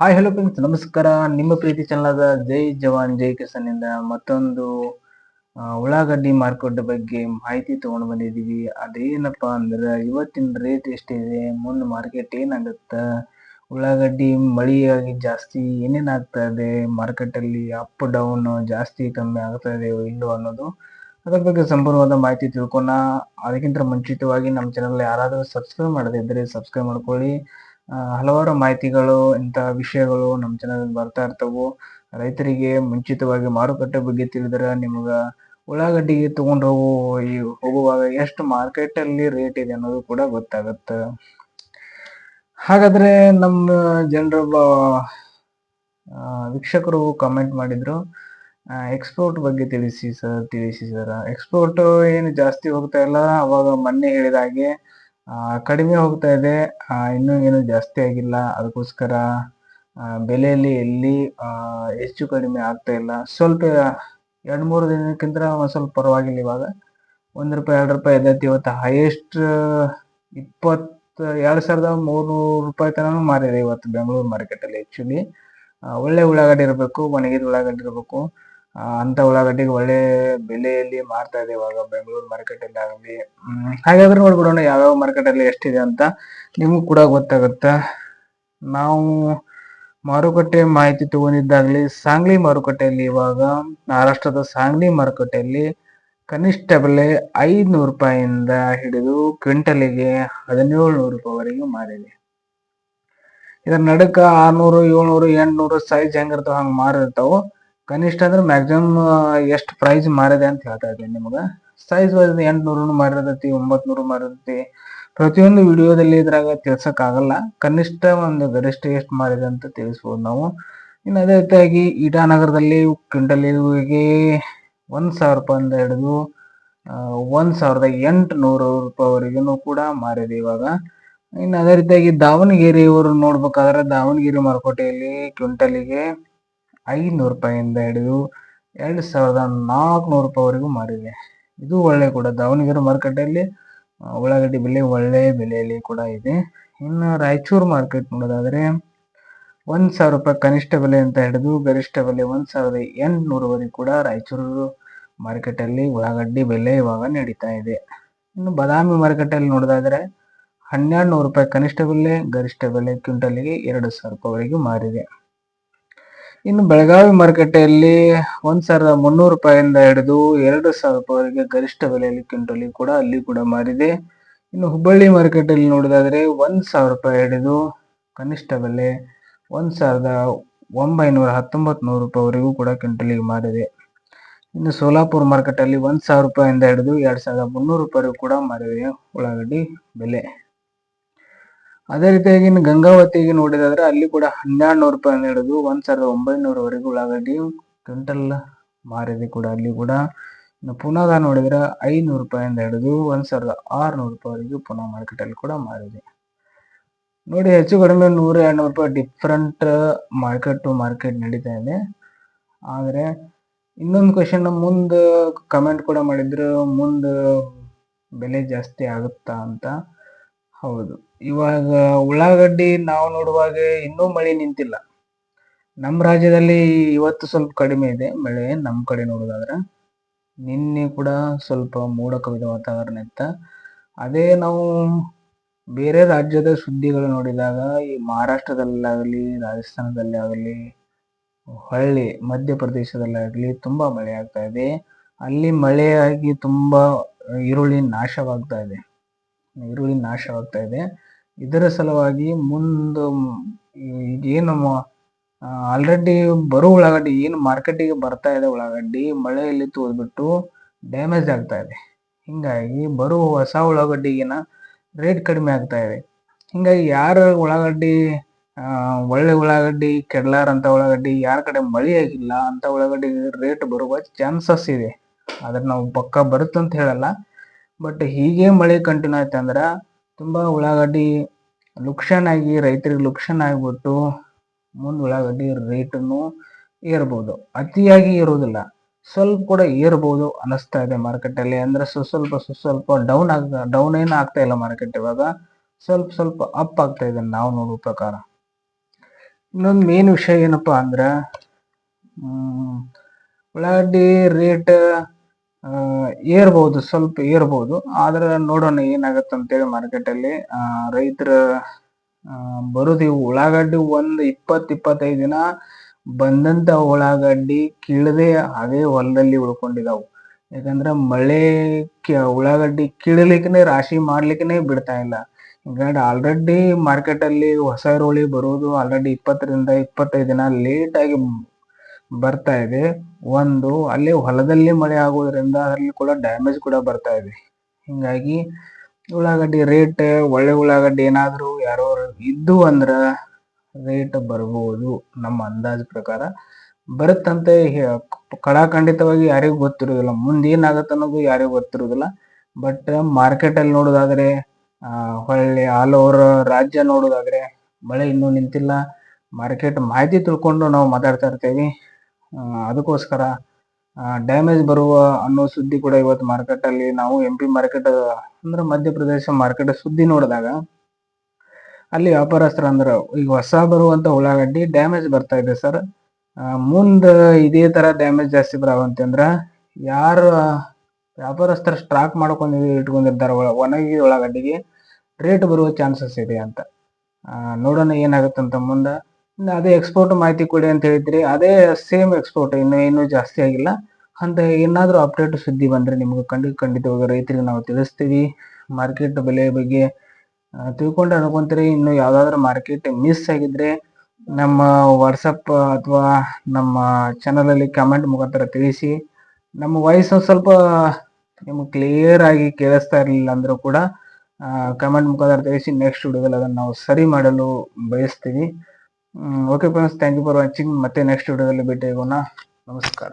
Hi hello friends ನಮಸ್ಕಾರ. ನಿಮ್ಮ ಪ್ರೀತಿ ಚಾನಲ್ ಜೈ ಜವಾನ್, ಜೈ ಕಿಸಾನ್ ಇಂದ ಮತ್ತೊಂದು ಉಳ್ಳಾಗಡ್ಡಿ ಮಾರ್ಕೆಟ್ ಬಗ್ಗೆ ಮಾಹಿತಿ ತಗೊಂಡು ಬಂದಿದೀವಿ ಅದೇನಪ್ಪ ಅಂದ್ರೆ ಇವತ್ತಿನ ರೇಟ್ ಎಷ್ಟಿದೆ ಮುಂದೆ ಮಾರ್ಕೆಟ್ ಏನಾಗುತ್ತ? ಉಳ್ಳಾಗಡ್ಡಿ ಮಳೆಯಾಗಿ ಜಾಸ್ತಿ ಏನೇನಾಗ್ತಾ ಇದೆ? ಮಾರ್ಕೆಟ್ ಅಲ್ಲಿ ಅಪ್ ಡೌನ್ ಜಾಸ್ತಿ ಕಮ್ಮಿ ಆಗ್ತಾ ಇದೆ ಇಲ್ಲೋ ಅನ್ನೋದು ಅದ್ರ ಬಗ್ಗೆ ಸಂಪೂರ್ಣವಾದ ಮಾಹಿತಿ ತಿಳ್ಕೊಣ. ಅದಕ್ಕಿಂತ ಮುಂಚಿತವಾಗಿ ನಮ್ಮ ಚಾನಲ್ ಯಾರಾದರೂ ಸಬ್ಸ್ಕ್ರೈಬ್ ಮಾಡದಿದ್ದರೆ ಸಬ್ಸ್ಕ್ರೈಬ್ ಮಾಡ್ಕೊಳ್ಳಿ. ಹಲವಾರು ಮಾಹಿತಿಗಳು ಇಂತಹ ವಿಷಯಗಳು ನಮ್ಮ ಚಾನಲ್ ಬರ್ತಾ ಇರ್ತವು. ರೈತರಿಗೆ ಮುಂಚಿತವಾಗಿ ಮಾರುಕಟ್ಟೆ ಬಗ್ಗೆ ತಿಳಿದ್ರೆ ನಿಮ್ಗ ಉಳ್ಳಾಗಡ್ಡಿಗೆ ತಗೊಂಡು ಹೋಗು, ಈ ಹೋಗುವಾಗ ಎಷ್ಟು ಮಾರ್ಕೆಟಲ್ಲಿ ರೇಟ್ ಇದೆ ಅನ್ನೋದು ಕೂಡ ಗೊತ್ತಾಗತ್ತೆ. ಹಾಗಾದ್ರೆ ನಮ್ಮ ಜನರು ವೀಕ್ಷಕರು ಕಮೆಂಟ್ ಮಾಡಿದ್ರು. ಎಕ್ಸ್ಪೋರ್ಟ್ ಬಗ್ಗೆ ತಿಳಿಸಿ ಸರ್ ತಿಳಿಸಿ ಸರ್. ಎಕ್ಸ್ಪೋರ್ಟ್ ಏನು ಜಾಸ್ತಿ ಹೋಗ್ತಾ ಇಲ್ಲ. ಅವಾಗ ಮೊನ್ನೆ ಹೇಳಿದ ಹಾಗೆ ಕಡಿಮೆ ಹೋಗ್ತಾ ಇದೆ. ಇನ್ನೂ ಏನು ಜಾಸ್ತಿ ಆಗಿಲ್ಲ. ಅದಕ್ಕೋಸ್ಕರ ಬೆಲೆಯಲ್ಲಿ ಎಲ್ಲಿ ಹೆಚ್ಚು ಕಡಿಮೆ ಆಗ್ತಾ ಇಲ್ಲ. ಸ್ವಲ್ಪ, ಎರಡು ಮೂರು ದಿನಕ್ಕಿಂತ ಒಂದು ಸ್ವಲ್ಪ ಪರವಾಗಿಲ್ಲ ಇವಾಗ. ಒಂದು ರೂಪಾಯಿ, ಎರಡು ರೂಪಾಯಿ ಎದ್ದೈತಿ ಇವತ್ತು ಹೈಯೆಸ್ಟ್ ಇಪ್ಪತ್ತು, ಎರಡು ಸಾವಿರದ ಮೂರ್ನೂರು ರೂಪಾಯಿ ತನಕ ಮಾರಿದೆ ಇವತ್ತು ಬೆಂಗಳೂರು ಮಾರ್ಕೆಟಲ್ಲಿ ಆ್ಯಕ್ಚುಲಿ ಒಳ್ಳೆ ಉಳ್ಳಾಗಡ್ಡಿ ಇರಬೇಕು, ಒಣಗಿದ ಉಳ್ಳಾಗಡ್ಡಿ ಇರಬೇಕು. ಅಂತ ಉಳ್ಳಾಗಡ್ಡಿಗೆ ಒಳ್ಳೆ ಬೆಲೆಯಲ್ಲಿ ಮಾರ್ತಾ ಇದೆ ಇವಾಗ ಬೆಂಗಳೂರು ಮಾರ್ಕೆಟ್ ಅಲ್ಲಿ ಆಗಲಿ. ಹಾಗಾದ್ರೆ ನೋಡ್ಬಿಡೋಣ ಯಾವ್ಯಾವ ಮಾರ್ಕೆಟ್ ಅಲ್ಲಿ ಎಷ್ಟಿದೆ ಅಂತ ನಿಮಗೂ ಕೂಡ ಗೊತ್ತಾಗುತ್ತೆ? ನಾವು ಮಾರುಕಟ್ಟೆ ಮಾಹಿತಿ ತಗೊಂಡಿದ್ದಾಗ್ಲಿ ಸಾಂಗ್ಲಿ ಮಾರುಕಟ್ಟೆಯಲ್ಲಿ ಇವಾಗ, ಮಹಾರಾಷ್ಟ್ರದ ಸಾಂಗ್ಲಿ ಮಾರುಕಟ್ಟೆಯಲ್ಲಿ ಕನಿಷ್ಠ ಬೆಲೆ ಐದ್ನೂರು ರೂಪಾಯಿಯಿಂದ ಹಿಡಿದು ಕ್ವಿಂಟಲಿಗೆ ಹದಿನೇಳು ನೂರು ರೂಪಾಯಿವರೆಗೂ ಮಾರಿದೆ. ಇದರ ನಡುಕ ಆರ್ನೂರು, ಏಳ್ನೂರು, ಎಂಟ್ನೂರು ಸೈಜ್ ಹೆಂಗಿರ್ತಾವ ಹಂಗೆ ಮಾರಿರ್ತಾವ ಕನಿಷ್ಠ ಅಂದ್ರೆ ಮ್ಯಾಕ್ಸಿಮಮ್ ಎಷ್ಟು ಪ್ರೈಸ್ ಮಾರಿದೆ ಅಂತ ಹೇಳ್ತಾ ಇದ್ದೀನಿ ನಿಮಗೆ. ಸೈಜ್ ವೈಸ್ ಎಂಟ್ನೂರು ಮಾಡಿರತೈತಿ ಒಂಬತ್ನೂರು ಮಾಡಿರತೈತಿ ಪ್ರತಿಯೊಂದು ವಿಡಿಯೋದಲ್ಲಿ ಇದ್ರಾಗ ತಿಳ್ಸಕ್ ಆಗಲ್ಲ ಕನಿಷ್ಠ ಒಂದು ಗರಿಷ್ಠ ಎಷ್ಟು ಮಾರಿದೆ ಅಂತ ತಿಳಿಸ್ಬೋದು ನಾವು. ಇನ್ನು ಅದೇ ರೀತಿಯಾಗಿ ಇಟಾನಗರದಲ್ಲಿ ಕ್ವಿಂಟಲಿಗೆ ಒಂದು ಸಾವಿರ ರೂಪಾಯಿಂದ ಹಿಡಿದು ಒಂದು ಸಾವಿರದ ಎಂಟುನೂರು ರೂಪಾಯಿವರೆಗೂ ಕೂಡ ಮಾರಿದೆ ಇವಾಗ. ಇನ್ನು ಅದೇ ರೀತಿಯಾಗಿ ದಾವಣಗೆರೆ ಇವರು ನೋಡ್ಬೇಕಾದ್ರೆ ದಾವಣಗೆರೆ ಮಾರುಕಟ್ಟೆಯಲ್ಲಿ, ಕ್ವಿಂಟಲಿಗೆ ಐನೂರು ರೂಪಾಯಿಂದ ಹಿಡಿದು ಎರಡು ಸಾವಿರದ ನಾಲ್ಕುನೂರು ರೂಪಾಯಿವರೆಗೂ ಮಾರಿದೆ. ಇದು ಒಳ್ಳೆ ಕೂಡ. ದಾವಣಗೆರೆ ಮಾರುಕಟ್ಟೆಯಲ್ಲಿ ಉಳ್ಳಾಗಡ್ಡೆ ಬೆಲೆ ಒಳ್ಳೆ ಬೆಲೆಯಲ್ಲಿ ಕೂಡ ಇದೆ. ಇನ್ನು ರಾಯಚೂರು ಮಾರ್ಕೆಟ್ ನೋಡೋದಾದರೆ, ಒಂದು ಸಾವಿರ ರೂಪಾಯಿ ಕನಿಷ್ಠ ಬೆಲೆ ಅಂತ ಹಿಡಿದು ಗರಿಷ್ಠ ಬೆಲೆ ಒಂದು ಸಾವಿರದ ಎಂಟುನೂರವರೆಗೂ ಕೂಡ ರಾಯಚೂರು ಮಾರ್ಕೆಟ್ ಅಲ್ಲಿ ಉಳ್ಳಾಗಡ್ಡಿ ಬೆಲೆ ಇವಾಗ ನಡೀತಾ ಇದೆ. ಇನ್ನು ಬಾದಾಮಿ ಮಾರ್ಕೆಟ್ ನೋಡೋದಾದರೆ ನೋಡೋದಾದ್ರೆ ಹನ್ನೆರಡು ನೂರು ರೂಪಾಯಿ ಕನಿಷ್ಠ ಬೆಲೆ, ಗರಿಷ್ಠ ಬೆಲೆ ಕ್ವಿಂಟಲಿಗೆ ಎರಡು ಸಾವಿರ ರೂಪಾಯಿವರೆಗೂ ಮಾರಿದೆ. ಇನ್ನು ಬೆಳಗಾವಿ ಮಾರುಕಟ್ಟೆಯಲ್ಲಿ ಒಂದ್ ಸಾವಿರದ ಮುನ್ನೂರು ರೂಪಾಯಿಂದ ಹಿಡಿದು ಎರಡು ಸಾವಿರ ರೂಪಾಯಿವರೆಗೆ ಗರಿಷ್ಠ ಬೆಲೆಯಲ್ಲಿ ಕ್ವಿಂಟಲಿಗೆ ಕೂಡ ಅಲ್ಲಿ ಕೂಡ ಮಾರಿದೆ. ಇನ್ನು ಹುಬ್ಬಳ್ಳಿ ಮಾರುಕಟ್ಟೆಯಲ್ಲಿ ನೋಡೋದಾದ್ರೆ ಒಂದ್ ಸಾವಿರ ರೂಪಾಯಿ ಹಿಡಿದು ಕನಿಷ್ಠ ಬೆಲೆ ಒಂದ್ ಸಾವಿರದ ಒಂಬೈನೂರ ಹತ್ತೊಂಬತ್ತು ನೂರು ರೂಪಾಯಿವರೆಗೂ ಕೂಡ ಕ್ವಿಂಟಲಿಗೆ ಮಾರಿದೆ. ಇನ್ನು ಸೋಲಾಪುರ ಮಾರುಕಟ್ಟೆಯಲ್ಲಿ ಒಂದ್ ಸಾವಿರ ರೂಪಾಯಿಂದ ಹಿಡಿದು ಎರಡ್ ಸಾವಿರದ ಮುನ್ನೂರು ರೂಪಾಯಿವರೆಗೂ ಕೂಡ ಮಾರಿದೆ ಉಳ್ಳಾಗಡ್ಡಿ ಬೆಲೆ. ಅದೇ ರೀತಿಯಾಗಿ ಇನ್ನು ಗಂಗಾವತಿಗೆ ನೋಡಿದಾದ್ರೆ ಅಲ್ಲಿ ಕೂಡ ಹನ್ನೆರಡು ನೂರು ರೂಪಾಯಿ ಹಿಡಿದು ಒಂದ್ ಸಾವಿರದ ಒಂಬೈನೂರವರೆಗೂ ಉಳ್ಳಾಗಡ್ಡಿ ಕ್ವಿಂಟಲ್ ಮಾರಿದೆ ಕೂಡ ಅಲ್ಲಿ ಕೂಡ. ಇನ್ನು ಪುನಃ ನೋಡಿದ್ರೆ ಐನೂರು ರೂಪಾಯಿಂದ ಹಿಡಿದು ಒಂದ್ ಸಾವಿರದ ಆರ್ನೂರು ರೂಪಾಯಿವರೆಗೂ ಪುನಃ ಮಾರ್ಕೆಟ್ ಅಲ್ಲಿ ಕೂಡ ಮಾರಿದೆ. ನೋಡಿ ಹೆಚ್ಚು ಕಡಿಮೆ ನೂರ, ಎರಡ್ನೂರು ರೂಪಾಯಿ ಡಿಫ್ರೆಂಟ್ ಮಾರ್ಕೆಟ್ ಟು ಮಾರ್ಕೆಟ್ ನಡೀತಾ ಇದೆ. ಆದರೆ ಇನ್ನೊಂದು ಕ್ವಶನ್ ಮುಂದೆ ಕಮೆಂಟ್ ಕೂಡ ಮಾಡಿದ್ರು, ಮುಂದೆ ಬೆಲೆ ಜಾಸ್ತಿ ಆಗುತ್ತಾ ಅಂತ. ಹೌದು. ಇವಾಗ ಉಳ್ಳಾಗಡ್ಡಿ ನಾವು ನೋಡುವಾಗ ಇನ್ನೂ ಮಳೆ ನಿಂತಿಲ್ಲ. ನಮ್ಮ ರಾಜ್ಯದಲ್ಲಿ ಇವತ್ತು ಸ್ವಲ್ಪ ಕಡಿಮೆ ಇದೆ, ಮಳೆ ನಮ್ಮ ಕಡೆ ನೋಡೋದಾದ್ರೆ. ನಿನ್ನೆ ಕೂಡ ಸ್ವಲ್ಪ ಮೋಡ ಕವಿದ ವಾತಾವರಣ ಇತ್ತು. ಅದೇ ನಾವು ಬೇರೆ ರಾಜ್ಯದ ಸುದ್ದಿಗಳು ನೋಡಿದಾಗ, ಈ ಮಹಾರಾಷ್ಟ್ರದಲ್ಲಾಗಲಿ, ರಾಜಸ್ಥಾನದಲ್ಲಿ ಆಗಲಿ, ಹೊಳ್ಳಿ, ಮಧ್ಯಪ್ರದೇಶದಲ್ಲಾಗಲಿ ತುಂಬ ಮಳೆ ಆಗ್ತಾ ಇದೆ. ಅಲ್ಲಿ ಮಳೆಯಾಗಿ ತುಂಬ ಈರುಳ್ಳಿ ನಾಶವಾಗ್ತಾ ಇದೆ. ಈರುಳ್ಳಿ ನಾಶವಾಗ್ತಾ ಇದೆ. ಇದರ ಸಲುವಾಗಿ ಮುಂದೆ ಏನು ಆಲ್ರೆಡಿ ಬರೋ ಉಳ್ಳಾಗಡ್ಡಿ, ಏನು ಮಾರ್ಕೆಟಿಗೆ ಬರ್ತಾ ಇದೆ ಉಳ್ಳಾಗಡ್ಡಿ, ಮಳೆಯಲ್ಲಿ ತೋದ್ಬಿಟ್ಟು ಡ್ಯಾಮೇಜ್ ಆಗ್ತಾ ಇದೆ. ಹಿಂಗಾಗಿ ಬರುವ ಹೊಸ ಉಳ್ಳಾಗಡ್ಡಿಗಿನ ರೇಟ್ ಕಡಿಮೆ ಆಗ್ತಾ ಇದೆ. ಹಿಂಗಾಗಿ ಯಾರ ಉಳ್ಳಾಗಡ್ಡಿ ಒಳ್ಳೆ ಉಳ್ಳಾಗಡ್ಡಿ, ಕೆಡ್ಲಾರಂತ ಉಳ್ಳಾಗಡ್ಡಿ, ಯಾರ ಕಡೆ ಮಳೆ ಆಗಿಲ್ಲ, ಅಂತ ಉಳ್ಳಾಗಡ್ಡಿ ರೇಟ್ ಬರುವ ಚಾನ್ಸಸ್ ಇದೆ. ಆದ್ರೆ ನಾವು ಪಕ್ಕ ಬರುತ್ತಂತ ಹೇಳಲ್ಲ. ಬಟ್ ಹೀಗೆ ಮಳೆ ಕಂಟಿನ್ಯೂ ಆಯ್ತು ಅಂದ್ರ ತುಂಬಾ ಉಳ್ಳಾಗಡ್ಡಿ ಲುಕ್ಷನ್ ಆಗಿ, ರೈತರಿಗೆ ಲುಕ್ಷನ್ ಆಗ್ಬಿಟ್ಟು ಮುಂದ್ ಉಳ್ಳಾಗಡ್ಡಿ ರೇಟನ್ನು ಏರ್ಬೋದು. ಅತಿಯಾಗಿ ಇರೋದಿಲ್ಲ ಸ್ವಲ್ಪ ಕೂಡ ಏರ್ಬೋದು ಅನಿಸ್ತಾ ಇದೆ ಮಾರ್ಕೆಟ್ ಅಲ್ಲಿ. ಅಂದ್ರೆ ಸ್ವಲ್ಪ ಸ್ವಲ್ಪ ಸ್ವ ಸ್ವಲ್ಪ ಡೌನ್ ಆಗ ಡೌನ್ ಏನು ಆಗ್ತಾ ಇಲ್ಲ ಮಾರ್ಕೆಟ್ ಇವಾಗ. ಸ್ವಲ್ಪ ಸ್ವಲ್ಪ ಅಪ್ ಆಗ್ತಾ ಇದೆ ನಾವು ನೋಡುವ ಪ್ರಕಾರ. ಇನ್ನೊಂದು ಮೇನ್ ವಿಷಯ ಏನಪ್ಪಾ ಅಂದ್ರೆ ಉಳ್ಳಾಗಡ್ಡಿ ರೇಟ್ ಏರ್ಬಹುದು ಸ್ವಲ್ಪ ಏರ್ಬಹುದು ಆದ್ರೆ ನೋಡೋಣ ಏನಾಗತ್ತೆ ಅಂತೇಳಿ ಮಾರ್ಕೆಟಲ್ಲಿ ರೈತರ ಬರೋದು ಉಳ್ಳಾಗಡ್ಡಿ ಒಂದು ಇಪ್ಪತ್ತು ಇಪ್ಪತ್ತೈದು ದಿನ ಬಂದಂತ ಉಳ್ಳಾಗಡ್ಡಿ ಕೀಳದೆ ಅದೇ ಹೊಲದಲ್ಲಿ ಉಳ್ಕೊಂಡಿದಾವು. ಯಾಕಂದ್ರೆ ಮಳೆ ಉಳ್ಳಾಗಡ್ಡಿ ಕೀಳಲಿಕ್ಕೆ ರಾಶಿ ಮಾಡ್ಲಿಕ್ಕೆ ಬಿಡ್ತಾ ಇಲ್ಲ. ಹಿಂಗಾಗಿ ಆಲ್ರೆಡಿ ಮಾರ್ಕೆಟ್ ಅಲ್ಲಿ ಹೊಸ ಈರುಳ್ಳಿ ಬರುವುದು ಆಲ್ರೆಡಿ ಇಪ್ಪತ್ತರಿಂದ ಇಪ್ಪತ್ತೈದು ದಿನ ಲೇಟ್ ಆಗಿ ಬರ್ತಾ ಇದೆ. ಒಂದು, ಅಲ್ಲಿ ಹೊಲದಲ್ಲಿ ಮಳೆ ಆಗೋದ್ರಿಂದ ಅಲ್ಲಿ ಕೂಡ ಡ್ಯಾಮೇಜ್ ಕೂಡ ಬರ್ತಾ ಇದೆ. ಹಿಂಗಾಗಿ ಉಳ್ಳಾಗಡ್ಡಿ ರೇಟ್ ಒಳ್ಳೆ ಉಳ್ಳಾಗಡ್ಡಿ ಏನಾದರೂ ಯಾರೋ ಇದ್ದು ಅಂದ್ರ ರೇಟ್ ಬರ್ಬೋದು. ನಮ್ಮ ಅಂದಾಜು ಪ್ರಕಾರ ಬರುತ್ತಂತೆ. ಕಡಾಖಂಡಿತವಾಗಿ ಯಾರಿಗೂ ಗೊತ್ತಿರೋದಿಲ್ಲ ಮುಂದೆ ಏನಾಗತ್ತೆ ಅನ್ನೋದು ಯಾರಿಗೂ ಗೊತ್ತಿರೋದಿಲ್ಲ ಬಟ್ ಮಾರ್ಕೆಟ್ ಅಲ್ಲಿ ನೋಡೋದಾದ್ರೆ ಹೊಳ್ಳಿ ಆಲ್ ಓವರ್ ರಾಜ್ಯ ನೋಡೋದಾದ್ರೆ ಮಳೆ ಇನ್ನೂ ನಿಂತಿಲ್ಲ. ಮಾರ್ಕೆಟ್ ಮಾಹಿತಿ ತಿಳ್ಕೊಂಡು ನಾವು ಮಾತಾಡ್ತಾ ಇರ್ತೀವಿ. ಅದಕ್ಕೋಸ್ಕರ ಡ್ಯಾಮೇಜ್ ಬರುವ ಅನ್ನೋ ಸುದ್ದಿ ಕೂಡ ಇವತ್ತು ಮಾರ್ಕೆಟ್ ಅಲ್ಲಿ ನಾವು ಎಂ ಪಿ ಮಾರ್ಕೆಟ್ ಅಂದ್ರೆ ಮಧ್ಯಪ್ರದೇಶ ಮಾರ್ಕೆಟ್ ಸುದ್ದಿ ನೋಡಿದಾಗ, ಅಲ್ಲಿ ವ್ಯಾಪಾರಸ್ಥರು ಅಂದ್ರೆ, ಈಗ ಹೊಸ ಬರುವಂತ ಉಳ್ಳಾಗಡ್ಡಿ ಡ್ಯಾಮೇಜ್ ಬರ್ತಾ ಇದೆ ಸರ್ ಮುಂದ ಇದೇ ತರ ಡ್ಯಾಮೇಜ್ ಜಾಸ್ತಿ ಬರಾವಂತಂದ್ರ ಯಾರು ವ್ಯಾಪಾರಸ್ಥರು ಸ್ಟಾಕ್ ಮಾಡ್ಕೊಂಡು ಇಟ್ಕೊಂಡಿರ್ತಾರ ಒಳ- ಒಣಗಿ ಉಳ್ಳಾಗಡ್ಡಿಗೆ ರೇಟ್ ಬರುವ ಚಾನ್ಸಸ್ ಇದೆ ಅಂತ. ನೋಡೋಣ ಏನಾಗುತ್ತಂತ ಮುಂದ. ಅದೇ ಎಕ್ಸ್ಪೋರ್ಟ್ ಮಾಹಿತಿ ಕೊಡಿ ಅಂತ ಹೇಳಿದ್ರಿ. ಅದೇ ಸೇಮ್ ಎಕ್ಸ್ಪೋರ್ಟ್ ಇನ್ನು ಏನು ಜಾಸ್ತಿ ಆಗಿಲ್ಲ. ಅಂತ ಏನಾದರೂ ಅಪ್ಡೇಟ್ ಸುದ್ದಿ ಬಂದ್ರೆ ನಿಮ್ಗೆ ಖಂಡಿತ ಖಂಡಿತವಾಗಿ ರೈತರಿಗೆ ನಾವು ತಿಳಿಸ್ತೀವಿ. ಮಾರ್ಕೆಟ್ ಬೆಲೆ ಬಗ್ಗೆ ತಿಳ್ಕೊಂಡು ಅನ್ಕೊಂತೀರಿ. ಇನ್ನು ಯಾವುದಾದ್ರೂ ಮಾರ್ಕೆಟ್ ಮಿಸ್ ಆಗಿದ್ರೆ ನಮ್ಮ ವಾಟ್ಸಪ್ ಅಥವಾ ನಮ್ಮ ಚಾನಲಲ್ಲಿ ಕಮೆಂಟ್ ಮುಖಾಂತರ ತಿಳಿಸಿ. ನಮ್ಮ ವಾಯ್ಸ್ ಸ್ವಲ್ಪ ನಿಮ್ಗೆ ಕ್ಲಿಯರ್ ಆಗಿ ಕೇಳಿಸ್ತಾ ಇರಲಿಲ್ಲ ಅಂದರೂ ಕೂಡ ಕಮೆಂಟ್ ಮುಖಾಂತರ ತಿಳಿಸಿ ನೆಕ್ಸ್ಟ್ ವಿಡಿಯೋದಲ್ಲಿ ಅದನ್ನು ನಾವು ಸರಿ ಮಾಡಲು ಬಯಸ್ತೀವಿ. Okay friends thank you for watching ಮತ್ತೆ ನೆಕ್ಸ್ಟ್ ವಿಡಿಯೋದಲ್ಲಿ ಭೇಟಿಯಾಗೋಣ. ನಮಸ್ಕಾರ.